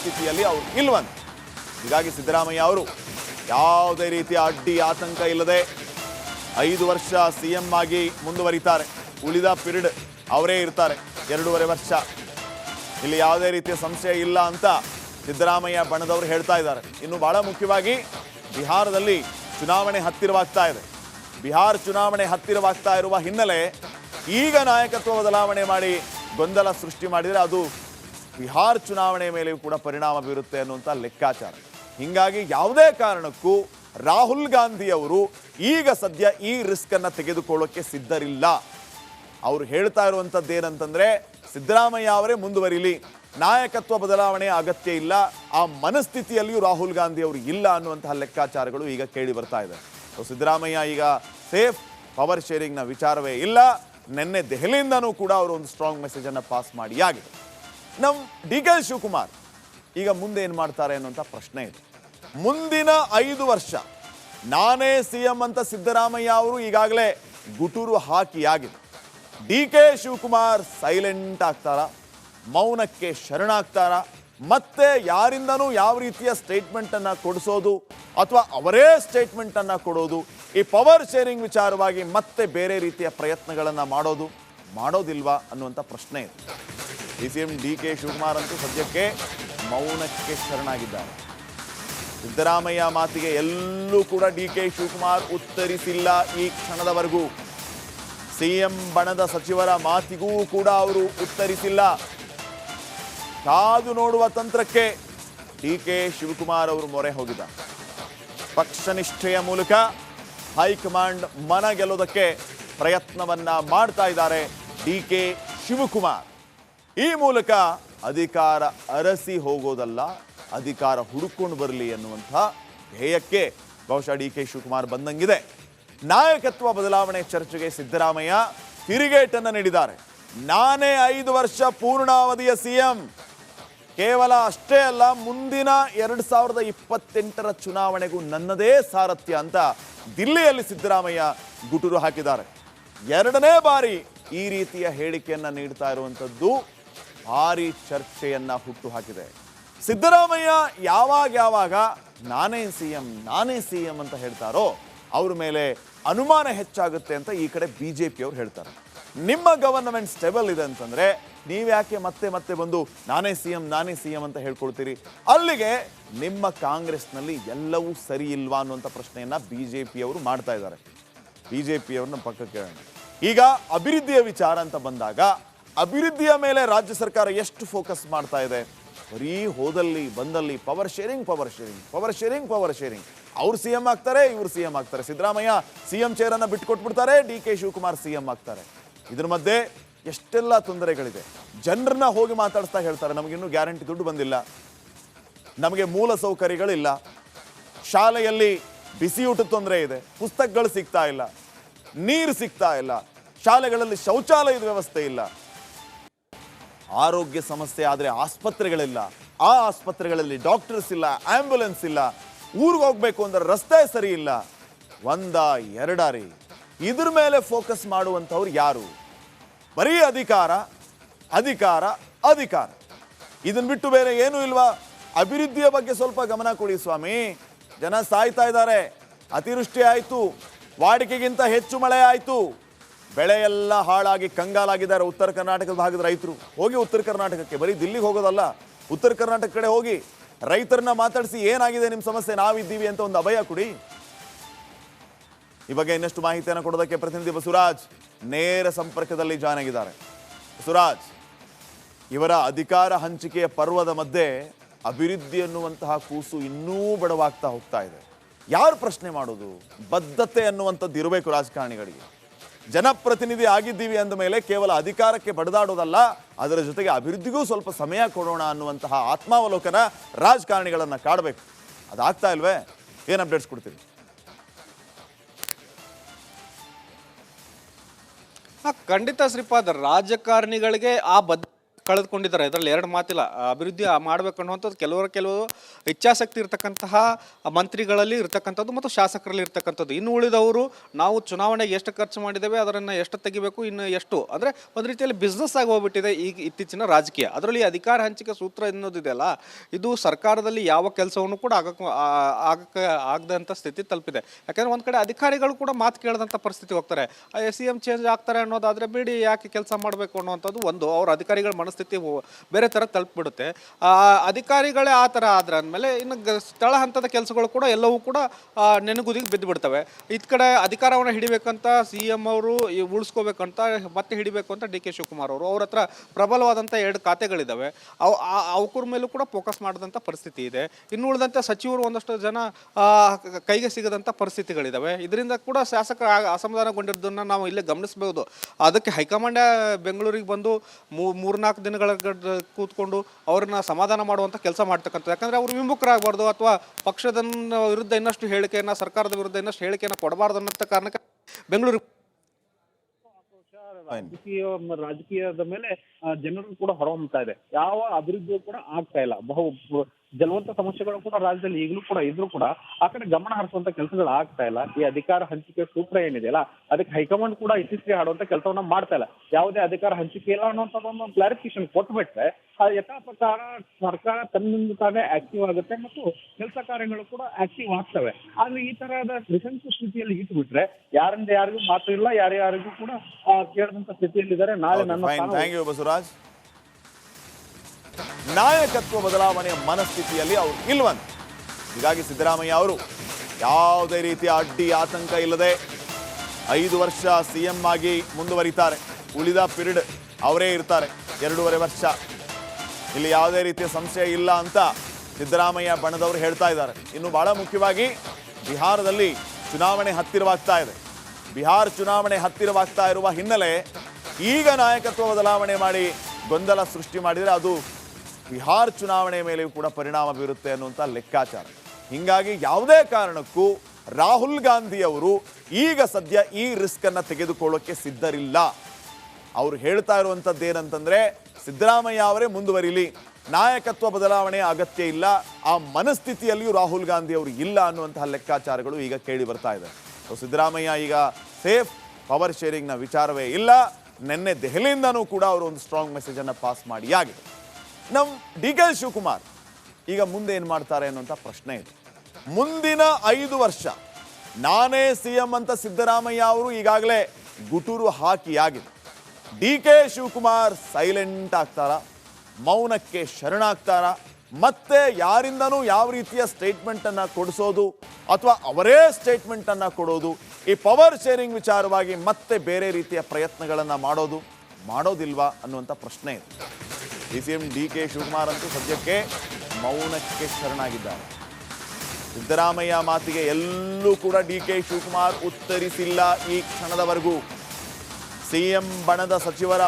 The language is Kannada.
ಮನಸ್ಥಿತಿಯಲ್ಲಿ ಅವರು ಇಲ್ವಂತೆ. ಹೀಗಾಗಿ ಸಿದ್ದರಾಮಯ್ಯ ಅವರು ಯಾವುದೇ ರೀತಿಯ ಅಡ್ಡಿ ಆತಂಕ ಇಲ್ಲದೆ ಐದು ವರ್ಷ ಸಿ ಎಂ ಆಗಿ ಮುಂದುವರಿತಾರೆ. ಉಳಿದ ಪಿರಿಯಡ್ ಅವರೇ ಇರ್ತಾರೆ, ಎರಡೂವರೆ ವರ್ಷ. ಇಲ್ಲಿ ಯಾವುದೇ ರೀತಿಯ ಸಂಶಯ ಇಲ್ಲ ಅಂತ ಸಿದ್ದರಾಮಯ್ಯ ಬಣದವರು ಹೇಳ್ತಾ ಇದ್ದಾರೆ. ಇನ್ನು ಬಹಳ ಮುಖ್ಯವಾಗಿ ಬಿಹಾರದಲ್ಲಿ ಚುನಾವಣೆ ಹತ್ತಿರವಾಗ್ತಾ ಇದೆ. ಬಿಹಾರ ಚುನಾವಣೆ ಹತ್ತಿರವಾಗ್ತಾ ಇರುವ ಹಿನ್ನೆಲೆ ಈಗ ನಾಯಕತ್ವ ಬದಲಾವಣೆ ಮಾಡಿ ಗೊಂದಲ ಸೃಷ್ಟಿ ಮಾಡಿದರೆ ಅದು ಬಿಹಾರ ಚುನಾವಣೆ ಮೇಲೆಯೂ ಕೂಡ ಪರಿಣಾಮ ಬೀರುತ್ತೆ ಅನ್ನುವಂಥ ಲೆಕ್ಕಾಚಾರ. ಹಿಂಗಾಗಿ ಯಾವುದೇ ಕಾರಣಕ್ಕೂ ರಾಹುಲ್ ಗಾಂಧಿ ಅವರು ಈಗ ಸದ್ಯ ಈ ರಿಸ್ಕ್ ಅನ್ನ ತೆಗೆದುಕೊಳ್ಳೋಕೆ ಸಿದ್ಧರಿಲ್ಲ. ಅವ್ರು ಹೇಳ್ತಾ ಇರುವಂಥದ್ದು ಏನಂತಂದ್ರೆ, ಸಿದ್ದರಾಮಯ್ಯ ಅವರೇ ಮುಂದುವರಿಲಿ, ನಾಯಕತ್ವ ಬದಲಾವಣೆ ಅಗತ್ಯ ಇಲ್ಲ, ಆ ಮನಸ್ಥಿತಿಯಲ್ಲಿಯೂ ರಾಹುಲ್ ಗಾಂಧಿ ಅವರು ಇಲ್ಲ ಅನ್ನುವಂತಹ ಲೆಕ್ಕಾಚಾರಗಳು ಈಗ ಕೇಳಿ ಬರ್ತಾ ಇದೆ. ಸೊ ಸಿದ್ದರಾಮಯ್ಯ ಈಗ ಸೇಫ್ ಪವರ್ ಶೇರಿಂಗ್ನ ವಿಚಾರವೇ ಇಲ್ಲ, ನಿನ್ನೆ ದೆಹಲಿಯಿಂದನೂ ಕೂಡ ಅವರು ಒಂದು ಸ್ಟ್ರಾಂಗ್ ಮೆಸೇಜ್ ಅನ್ನ ಪಾಸ್ ಮಾಡಿ, ಆಗಿದೆ. ನಮ್ಮ ಡಿ ಕೆ ಶಿವಕುಮಾರ್. ಈಗ ಮುಂದೆ ಏನು ಮಾಡ್ತಾರೆ ಅನ್ನುವಂಥ ಪ್ರಶ್ನೆ ಇದೆ. ಮುಂದಿನ ಐದು ವರ್ಷ ನಾನೇ ಸಿ ಎಂ ಅಂತ ಸಿದ್ದರಾಮಯ್ಯ ಅವರು ಈಗಾಗಲೇ ಗುಟುರು ಹಾಕಿ ಆಗಿದೆ. ಡಿ ಕೆ ಶಿವಕುಮಾರ್ ಸೈಲೆಂಟ್ ಆಗ್ತಾರ? ಮೌನಕ್ಕೆ ಶರಣಾಗ್ತಾರ? ಮತ್ತೆ ಯಾರಿಂದನೂ ಯಾವ ರೀತಿಯ ಸ್ಟೇಟ್ಮೆಂಟ್ ಅನ್ನ ಕೊಡಿಸೋದು? ಅಥವಾ ಅವರೇ ಸ್ಟೇಟ್ಮೆಂಟ್ ಅನ್ನ ಕೊಡೋದು? ಈ ಪವರ್ ಶೇರಿಂಗ್ ವಿಚಾರವಾಗಿ ಮತ್ತೆ ಬೇರೆ ರೀತಿಯ ಪ್ರಯತ್ನಗಳನ್ನು ಮಾಡೋದು? ಮಾಡೋದಿಲ್ವಾ ಅನ್ನುವಂಥ ಪ್ರಶ್ನೆ ಇದೆ. D C M D K Shivakumar ಅಂತೂ ಸದ್ಯಕ್ಕೆ ಮೌನಕ್ಕೆ ಶರಣಾಗಿದ್ದಾರೆ. ಸಿದ್ದರಾಮಯ್ಯ ಮಾತಿಗೆ ಎಲ್ಲೂ ಕೂಡ ಡಿ ಕೆ ಶಿವಕುಮಾರ್ ಉತ್ತರಿಸಿಲ್ಲ ಈ ಕ್ಷಣದವರೆಗೂ. ಸಿಎಂ ಬಣದ ಸಚಿವರ ಮಾತಿಗೂ ಕೂಡ ಅವರು ಉತ್ತರಿಸಿಲ್ಲ. ಕಾದು ನೋಡುವ ತಂತ್ರಕ್ಕೆ ಡಿ ಕೆ ಶಿವಕುಮಾರ್ ಅವರು ಮೊರೆ ಹೋಗಿದ್ದಾರೆ. ಪಕ್ಷನಿಷ್ಠೆಯ ಮೂಲಕ ಹೈಕಮಾಂಡ್ ಮನ ಗೆಲ್ಲೋದಕ್ಕೆ ಪ್ರಯತ್ನವನ್ನ ಮಾಡ್ತಾ ಇದ್ದಾರೆ ಡಿ ಕೆ ಶಿವಕುಮಾರ್. ಈ ಮೂಲಕ ಅಧಿಕಾರ ಅರಸಿ ಹೋಗೋದಲ್ಲ, ಅಧಿಕಾರ ಹುಡುಕೊಂಡು ಬರಲಿ ಅನ್ನುವಂಥ ಧ್ಯೇಯಕ್ಕೆ ಬಹುಶಃ ಡಿ ಕೆ ಶಿವಕುಮಾರ್ ಬಂದಂಗಿದೆ. ನಾಯಕತ್ವ ಬದಲಾವಣೆ ಚರ್ಚೆಗೆ ಸಿದ್ದರಾಮಯ್ಯ ತಿರುಗೇಟನ್ನು ನೀಡಿದ್ದಾರೆ. ನಾನೇ ಐದು ವರ್ಷ ಪೂರ್ಣಾವಧಿಯ ಸಿಎಂ. ಕೇವಲ ಅಷ್ಟೇ ಅಲ್ಲ, ಮುಂದಿನ ಎರಡು ಸಾವಿರದ ಇಪ್ಪತ್ತೆಂಟರ ಚುನಾವಣೆಗೂ ನನ್ನದೇ ಸಾರಥ್ಯ ಅಂತ ದಿಲ್ಲಿಯಲ್ಲಿ ಸಿದ್ದರಾಮಯ್ಯ ಗುಟುರು ಹಾಕಿದ್ದಾರೆ. ಎರಡನೇ ಬಾರಿ ಈ ರೀತಿಯ ಹೇಳಿಕೆಯನ್ನು ನೀಡ್ತಾ ಇರುವಂಥದ್ದು ಭಾರಿ ಚರ್ಚೆಯನ್ನ ಹುಟ್ಟು ಹಾಕಿದೆ ಸಿದ್ದರಾಮಯ್ಯ ಯಾವಾಗ ಯಾವಾಗ ನಾನೇ ಸಿ ಎಂ ನಾನೇ ಸಿ ಎಂ ಅಂತ ಹೇಳ್ತಾರೋ ಅವ್ರ ಮೇಲೆ ಅನುಮಾನ ಹೆಚ್ಚಾಗುತ್ತೆ ಅಂತ ಈ ಕಡೆ ಬಿ ಜೆ ಪಿಯವ್ರು ಹೇಳ್ತಾರೆ. ನಿಮ್ಮ ಗವರ್ನಮೆಂಟ್ ಸ್ಟೆಬಲ್ ಇದೆ ಅಂತಂದ್ರೆ ನೀವ್ಯಾಕೆ ಮತ್ತೆ ಮತ್ತೆ ಬಂದು ನಾನೇ ಸಿ ಎಂ ನಾನೇ ಸಿ ಎಂ ಅಂತ ಹೇಳ್ಕೊಳ್ತೀರಿ? ಅಲ್ಲಿಗೆ ನಿಮ್ಮ ಕಾಂಗ್ರೆಸ್ನಲ್ಲಿ ಎಲ್ಲವೂ ಸರಿ ಇಲ್ವಾ ಅನ್ನುವಂಥ ಪ್ರಶ್ನೆಯನ್ನ ಬಿ ಜೆ ಪಿಯವರು ಮಾಡ್ತಾ ಇದ್ದಾರೆ. ಬಿ ಜೆ ಪಿಯವ್ರನ್ನ ಪಕ್ಕಕ್ಕೆ ಈಗ ಅಭಿವೃದ್ಧಿಯ ವಿಚಾರ ಅಂತ ಬಂದಾಗ ಅಭಿವೃದ್ಧಿಯ ಮೇಲೆ ರಾಜ್ಯ ಸರ್ಕಾರ ಎಷ್ಟು ಫೋಕಸ್ ಮಾಡ್ತಾ ಇದೆ? ಬರೀ ಹೋದಲ್ಲಿ, ಬಂದಲ್ಲಿ power sharing power sharing power sharing power sharing ಅವ್ರು ಸಿ ಎಂ ಆಗ್ತಾರೆ, ಇವ್ರು ಸಿ ಎಂ ಆಗ್ತಾರೆ. ಸಿದ್ದರಾಮಯ್ಯ ಸಿ ಎಂ ಚೇರನ್ನು ಬಿಟ್ಕೊಟ್ಬಿಡ್ತಾರೆ D K Shivakumar C M ಆಗ್ತಾರೆ. ಇದ್ರ ಮಧ್ಯೆ ಎಷ್ಟೆಲ್ಲ ತೊಂದರೆಗಳಿದೆ. ಜನರನ್ನ ಹೋಗಿ ಮಾತಾಡಿಸ್ತಾ ಹೇಳ್ತಾರೆ ನಮಗಿನ್ನೂ ಗ್ಯಾರಂಟಿ ದುಡ್ಡು ಬಂದಿಲ್ಲ. ನಮಗೆ ಮೂಲ ಸೌಕರ್ಯಗಳಿಲ್ಲ. ಶಾಲೆಯಲ್ಲಿ ಬಿಸಿ ಊಟದ ತೊಂದರೆ ಇದೆ, ಪುಸ್ತಕಗಳು ಸಿಗ್ತಾ ಇಲ್ಲ, ನೀರು ಸಿಗ್ತಾ ಇಲ್ಲ, ಶಾಲೆಗಳಲ್ಲಿ ಶೌಚಾಲಯದ ವ್ಯವಸ್ಥೆ ಇಲ್ಲ. ಆರೋಗ್ಯ ಸಮಸ್ಯೆ ಆದರೆ ಆಸ್ಪತ್ರೆಗಳಿಲ್ಲ. ಆ ಆಸ್ಪತ್ರೆಗಳಲ್ಲಿ ಡಾಕ್ಟರ್ಸ್ ಇಲ್ಲ, ಆಂಬ್ಯುಲೆನ್ಸ್ ಇಲ್ಲ. ಊರಿಗೆ ಹೋಗ್ಬೇಕು ಅಂದ್ರೆ ರಸ್ತೆ ಸರಿ ಇಲ್ಲ. ಒಂದ, ಎರಡಾರಿ. ಇದ್ರ ಮೇಲೆ ಫೋಕಸ್ ಮಾಡುವಂಥವ್ರು ಯಾರು? ಬರೀ ಅಧಿಕಾರ ಅಧಿಕಾರ ಅಧಿಕಾರ. ಇದನ್ನು ಬಿಟ್ಟು ಬೇರೆ ಏನೂ ಇಲ್ವಾ? ಅಭಿವೃದ್ಧಿಯ ಬಗ್ಗೆ ಸ್ವಲ್ಪ ಗಮನ ಕೊಡಿ ಸ್ವಾಮಿ. ಜನ ಸಾಯ್ತಾ ಇದ್ದಾರೆ. ಅತಿವೃಷ್ಟಿ ಆಯಿತು. ವಾಡಿಕೆಗಿಂತ ಹೆಚ್ಚು ಮಳೆ ಆಯಿತು. ಬೆಳೆ ಎಲ್ಲ ಹಾಳಾಗಿ ಕಂಗಾಲಾಗಿದ್ದಾರೆ ಉತ್ತರ ಕರ್ನಾಟಕದ ಭಾಗದ ರೈತರು. ಹೋಗಿ ಉತ್ತರ ಕರ್ನಾಟಕಕ್ಕೆ. ಬರೀ ದಿಲ್ಲಿಗೆ ಹೋಗೋದಲ್ಲ, ಉತ್ತರ ಕರ್ನಾಟಕ ಕಡೆ ಹೋಗಿ ರೈತರನ್ನ ಮಾತಾಡಿಸಿ ಏನಾಗಿದೆ ನಿಮ್ಮ ಸಮಸ್ಯೆ, ನಾವಿದ್ದೀವಿ ಅಂತ ಒಂದು ಅಭಯ ಕೊಡಿ. ಈ ಬಗ್ಗೆ ಇನ್ನಷ್ಟು ಮಾಹಿತಿಯನ್ನು ಕೊಡೋದಕ್ಕೆ ಪ್ರತಿನಿಧಿ ಬಸವರಾಜ್ ನೇರ ಸಂಪರ್ಕದಲ್ಲಿ ಜಾಯ್ನ್ ಆಗಿದ್ದಾರೆ. ಬಸವರಾಜ್, ಇವರ ಅಧಿಕಾರ ಹಂಚಿಕೆಯ ಪರ್ವದ ಮಧ್ಯೆ ಅಭಿವೃದ್ಧಿ ಅನ್ನುವಂತಹ ಕೂಸು ಇನ್ನೂ ಬಡವಾಗ್ತಾ ಹೋಗ್ತಾ ಇದೆ. ಯಾರು ಪ್ರಶ್ನೆ ಮಾಡೋದು? ಬದ್ಧತೆ ಅನ್ನುವಂಥದ್ದು ಇರಬೇಕು ರಾಜಕಾರಣಿಗಳಿಗೆ. ಜನಪ್ರತಿನಿಧಿ ಆಗಿದ್ದೀವಿ ಅಂದ ಮೇಲೆ ಕೇವಲ ಅಧಿಕಾರಕ್ಕೆ ಬಡದಾಡೋದಲ್ಲ, ಅದರ ಜೊತೆಗೆ ಅಭಿವೃದ್ಧಿಗೂ ಸ್ವಲ್ಪ ಸಮಯ ಕೊಡೋಣ ಅನ್ನುವಂತಹ ಆತ್ಮಾವಲೋಕನ ರಾಜಕಾರಣಿಗಳನ್ನು ಕಾಡಬೇಕು. ಅದಾಗ್ತಾ ಇಲ್ವೇ? ಏನು ಅಪ್ಡೇಟ್ಸ್ ಕೊಡ್ತೀವಿ ಖಂಡಿತ ಶ್ರೀಪಾದ್, ರಾಜಕಾರಣಿಗಳಿಗೆ ಆ ಬದ್ಧ ಕಳೆದುಕೊಂಡಿದ್ದಾರೆ. ಇದರಲ್ಲಿ ಎರಡು ಮಾತಿಲ್ಲ. ಅಭಿವೃದ್ಧಿ ಮಾಡಬೇಕು ಅನ್ನುವಂಥದ್ದು ಕೆಲವರು ಕೆಲವು ಇಚ್ಛಾಸಕ್ತಿ ಇರ್ತಕ್ಕಂತಹ ಮಂತ್ರಿಗಳಲ್ಲಿ ಇರ್ತಕ್ಕಂಥದ್ದು ಮತ್ತು ಶಾಸಕರಲ್ಲಿ ಇರ್ತಕ್ಕಂಥದ್ದು. ಇನ್ನು ಉಳಿದವರು ನಾವು ಚುನಾವಣೆಗೆ ಎಷ್ಟು ಖರ್ಚು ಮಾಡಿದ್ದೇವೆ, ಅದರನ್ನು ಎಷ್ಟು ತೆಗಿಬೇಕು, ಇನ್ನು ಎಷ್ಟು? ಅಂದರೆ ಒಂದು ರೀತಿಯಲ್ಲಿ ಬಿಸ್ನೆಸ್ ಆಗಿ ಹೋಗ್ಬಿಟ್ಟಿದೆ ಈಗ ಇತ್ತೀಚಿನ ರಾಜಕೀಯ. ಅದರಲ್ಲಿ ಅಧಿಕಾರ ಹಂಚಿಕೆ ಸೂತ್ರ ಅನ್ನೋದಿದೆಯಲ್ಲ ಇದು ಸರ್ಕಾರದಲ್ಲಿ ಯಾವ ಕೆಲಸವನ್ನು ಕೂಡ ಆಗಕ್ಕೆ ಆಗಕ್ಕೆ ಆಗದಂಥ ಸ್ಥಿತಿ ತಲುಪಿದೆ. ಯಾಕೆಂದರೆ ಒಂದು ಕಡೆ ಅಧಿಕಾರಿಗಳು ಕೂಡ ಮಾತು ಕೇಳದಂಥ ಪರಿಸ್ಥಿತಿ ಹೋಗ್ತಾರೆ. ಸಿ, ಎಂ ಚೇಂಜ್ ಆಗ್ತಾರೆ ಅನ್ನೋದಾದರೆ ಬಿಡಿ ಯಾಕೆ ಕೆಲಸ ಮಾಡಬೇಕು ಅನ್ನೋವಂಥದ್ದು ಒಂದು. ಅವ್ರ ಅಧಿಕಾರಿಗಳ ಮನಸ್ಥಿತಿ ಹೋ- ಬೇರೆ ಥರ ತಲುಪಿಬಿಡುತ್ತೆ. ಅಧಿಕಾರಿಗಳೇ ಆ ಥರ ಆದ್ರೆ ಅಂದಮೇಲೆ ಇನ್ನು ಸ್ಥಳ ಹಂತದ ಕೆಲಸಗಳು ಕೂಡ ಎಲ್ಲವೂ ಕೂಡ ನೆನಗುದಿಗೆ ಬಿದ್ದು ಬಿಡ್ತವೆ ಇದ್ ಕಡೆ ಅಧಿಕಾರವನ್ನು ಹಿಡಿಬೇಕಂತ ಸಿ ಎಂ ಅವರು ಉಳಿಸ್ಕೋಬೇಕಂತ ಮತ್ತೆ ಹಿಡಿಬೇಕು ಅಂತ ಡಿ ಕೆ ಶಿವಕುಮಾರ್ ಅವರು. ಅವ್ರ ಹತ್ರ ಪ್ರಬಲವಾದಂಥ ಎರಡು ಖಾತೆಗಳಿದ್ದಾವೆ ಅವು ಅವಕುರ ಮೇಲೂ ಕೂಡ ಫೋಕಸ್ ಮಾಡಿದಂಥ ಪರಿಸ್ಥಿತಿ ಇದೆ. ಇನ್ನು ಉಳಿದಂತೆ ಸಚಿವರು ಒಂದಷ್ಟು ಜನ ಕೈಗೆ ಸಿಗದಂಥ ಪರಿಸ್ಥಿತಿಗಳಿದ್ದಾವೆ ಇದರಿಂದ ಕೂಡ ಶಾಸಕ ಅಸಮಾಧಾನಗೊಂಡಿರೋದನ್ನು ನಾವು ಇಲ್ಲೇ ಗಮನಿಸಬಹುದು ಅದಕ್ಕೆ ಹೈಕಮಾಂಡ್ ಬೆಂಗಳೂರಿಗೆ ಬಂದು ಮೂ- ಮೂರ್ನಾಲ್ಕು ದಿನಗಳ ಕೂತ್ಕೊಂಡು ಅವ್ರನ್ನ ಸಮಾಧಾನ ಮಾಡುವಂಥ ಕೆಲಸ ಮಾಡ್ತಕ್ಕಂಥದ್ದು. ಯಾಕಂದರೆ ಅವರು ವಿಮುಖರಾಗಬಾರ್ದು ಅಥವಾ ಪಕ್ಷದ ವಿರುದ್ಧ ಇನ್ನಷ್ಟು ಹೇಳಿಕೆಯನ್ನ, ಸರ್ಕಾರದ ವಿರುದ್ಧ ಇನ್ನಷ್ಟು ಹೇಳಿಕೆಯನ್ನು ಕೊಡಬಾರ್ದು ಅನ್ನೋ ಕಾರಣಕ್ಕೆ ಬೆಂಗಳೂರು ರಾಜಕೀಯ ರಾಜಕೀಯದ ಮೇಲೆ ಜನರು ಕೂಡ ಹೊರಹೊಮ್ಮತಾ ಇದೆ. ಯಾವ ಅಭಿವೃದ್ಧಿಯು ಕೂಡ ಆಗ್ತಾ ಇಲ್ಲ. ಬಹು ಜಲವಂತ ಸಮಸ್ಯೆಗಳು ಕೂಡ ರಾಜ್ಯದಲ್ಲಿ ಈಗಲೂ ಕೂಡ ಇದ್ರೂ ಕೂಡ ಆ ಕಡೆ ಗಮನ ಹರಿಸುವಂತ ಕೆಲಸಗಳು ಆಗ್ತಾ ಇಲ್ಲ. ಈ ಅಧಿಕಾರ ಹಂಚಿಕೆ ಸೂತ್ರ ಏನಿದೆಯಲ್ಲ ಅದಕ್ಕೆ ಹೈಕಮಾಂಡ್ ಕೂಡ ಇತ್ತೀಚೆಗೆ ಆಡುವಂತ ಕೆಲಸವನ್ನ ಮಾಡ್ತಾ ಇಲ್ಲ. ಯಾವುದೇ ಅಧಿಕಾರ ಹಂಚಿಕೆ ಇಲ್ಲ ಅನ್ನೋಂಥದ್ದೊಂದು ಕ್ಲಾರಿಫಿಕೇಶನ್ ಕೊಟ್ಬಿಟ್ರೆ ಆ ಯಥಾ ಪ್ರಕಾರ ಸರ್ಕಾರ ತನ್ನಿಂದ ತಾನೇ ಆಕ್ಟಿವ್ ಆಗುತ್ತೆ ಮತ್ತು ಕೆಲಸ ಕಾರ್ಯಗಳು ಕೂಡ ಆಕ್ಟಿವ್ ಆಗ್ತವೆ. ಆದ್ರೆ ಈ ತರಹದ ತ್ರಿಶಂಕು ಸ್ಥಿತಿಯಲ್ಲಿ ಇಟ್ಬಿಟ್ರೆ ಯಾರಿಂದ ಯಾರಿಗೂ ಮಾತು ಇಲ್ಲ ಯಾರ್ಯಾರಿಗೂ ಕೂಡ ಕೇಳದಂತ ಸ್ಥಿತಿಯಲ್ಲಿದ್ದಾರೆ. ನಾಳೆ ನನ್ನ ಬಸವರಾಜ್. ನಾಯಕತ್ವ ಬದಲಾವಣೆಯ ಮನಸ್ಥಿತಿಯಲ್ಲಿ ಅವರು ಇಲ್ವಂತೆ. ಹೀಗಾಗಿ ಸಿದ್ದರಾಮಯ್ಯ ಅವರು ಯಾವುದೇ ರೀತಿಯ ಅಡ್ಡಿ ಆತಂಕ ಇಲ್ಲದೆ ಐದು ವರ್ಷ ಸಿ ಎಂ ಆಗಿ ಮುಂದುವರಿತಾರೆ. ಉಳಿದ ಪಿರಿಯಡ್ ಅವರೇ ಇರ್ತಾರೆ, ಎರಡೂವರೆ ವರ್ಷ. ಇಲ್ಲಿ ಯಾವುದೇ ರೀತಿಯ ಸಂಶಯ ಇಲ್ಲ ಅಂತ ಸಿದ್ದರಾಮಯ್ಯ ಬಣದವರು ಹೇಳ್ತಾ ಇದ್ದಾರೆ. ಇನ್ನು ಬಹಳ ಮುಖ್ಯವಾಗಿ ಬಿಹಾರದಲ್ಲಿ ಚುನಾವಣೆ ಹತ್ತಿರವಾಗ್ತಾ ಇದೆ. ಬಿಹಾರ ಚುನಾವಣೆ ಹತ್ತಿರವಾಗ್ತಾ ಇರುವ ಹಿನ್ನೆಲೆ ಈಗ ನಾಯಕತ್ವ ಬದಲಾವಣೆ ಮಾಡಿ ಗೊಂದಲ ಸೃಷ್ಟಿ ಮಾಡಿದರೆ ಅದು ಬಿಹಾರ ಚುನಾವಣೆ ಮೇಲೆಯೂ ಕೂಡ ಪರಿಣಾಮ ಬೀರುತ್ತೆ ಅನ್ನುವಂಥ ಲೆಕ್ಕಾಚಾರ. ಹೀಗಾಗಿ ಯಾವುದೇ ಕಾರಣಕ್ಕೂ ರಾಹುಲ್ ಗಾಂಧಿ ಅವರು ಈಗ ಸದ್ಯ ಈ ರಿಸ್ಕ್ ಅನ್ನ ತೆಗೆದುಕೊಳ್ಳೋಕೆ ಸಿದ್ಧರಿಲ್ಲ. ಅವರು ಹೇಳ್ತಾ ಇರುವಂಥದ್ದು ಏನಂತಂದ್ರೆ, ಸಿದ್ದರಾಮಯ್ಯ ಅವರೇ ಮುಂದುವರಿಲಿ, ನಾಯಕತ್ವ ಬದಲಾವಣೆ ಅಗತ್ಯ ಇಲ್ಲ, ಆ ಮನಸ್ಥಿತಿಯಲ್ಲಿಯೂ ರಾಹುಲ್ ಗಾಂಧಿ ಅವರು ಇಲ್ಲ ಅನ್ನುವಂತಹ ಲೆಕ್ಕಾಚಾರಗಳು ಈಗ ಕೇಳಿ ಬರ್ತಾ ಇದೆ. ಸಿದ್ದರಾಮಯ್ಯ ಈಗ ಸೇಫ್ ಪವರ್ ಶೇರಿಂಗ್ನ ವಿಚಾರವೇ ಇಲ್ಲ, ನಿನ್ನೆ ದೆಹಲಿಯಿಂದನೂ ಕೂಡ ಅವರು ಒಂದು ಸ್ಟ್ರಾಂಗ್ ಮೆಸೇಜ್ ಅನ್ನ ಪಾಸ್ ಮಾಡಿ ಆಗಿದೆ ನಮ್ಮ ಡಿ ಕೆ ಶಿವಕುಮಾರ್. ಈಗ ಮುಂದೆ ಏನು ಮಾಡ್ತಾರೆ ಅನ್ನುವಂಥ ಪ್ರಶ್ನೆ ಇದೆ. ಮುಂದಿನ ಐದು ವರ್ಷ ನಾನೇ ಸಿ ಎಂ ಅಂತ ಸಿದ್ದರಾಮಯ್ಯ ಅವರು ಈಗಾಗಲೇ ಗುಟುರು ಹಾಕಿ ಆಗಿದೆ. ಡಿ ಕೆ ಶಿವಕುಮಾರ್ ಸೈಲೆಂಟ್ ಆಗ್ತಾರ? ಮೌನಕ್ಕೆ ಶರಣಾಗ್ತಾರ? ಮತ್ತೆ ಯಾರಿಂದನೂ ಯಾವ ರೀತಿಯ ಸ್ಟೇಟ್ಮೆಂಟ್ ಅನ್ನ ಕೊಡಿಸೋದು? ಅಥವಾ ಅವರೇ ಸ್ಟೇಟ್ಮೆಂಟ್ ಅನ್ನ ಕೊಡೋದು? ಈ ಪವರ್ ಶೇರಿಂಗ್ ವಿಚಾರವಾಗಿ ಮತ್ತೆ ಬೇರೆ ರೀತಿಯ ಪ್ರಯತ್ನಗಳನ್ನ ಮಾಡೋದು? ಮಾಡೋದಿಲ್ವಾ ಅನ್ನುವಂಥ ಪ್ರಶ್ನೆ ಇದೆ. D C M D K Shivakumar ಅಂತೂ ಸದ್ಯಕ್ಕೆ ಮೌನಕ್ಕೆ ಶರಣಾಗಿದ್ದಾರೆ. ಸಿದ್ದರಾಮಯ್ಯ ಮಾತಿಗೆ ಎಲ್ಲೂ ಕೂಡ ಡಿ ಕೆ ಶಿವಕುಮಾರ್ ಉತ್ತರಿಸಿಲ್ಲ ಈ ಕ್ಷಣದವರೆಗೂ. ಸಿಎಂ ಬಣದ ಸಚಿವರ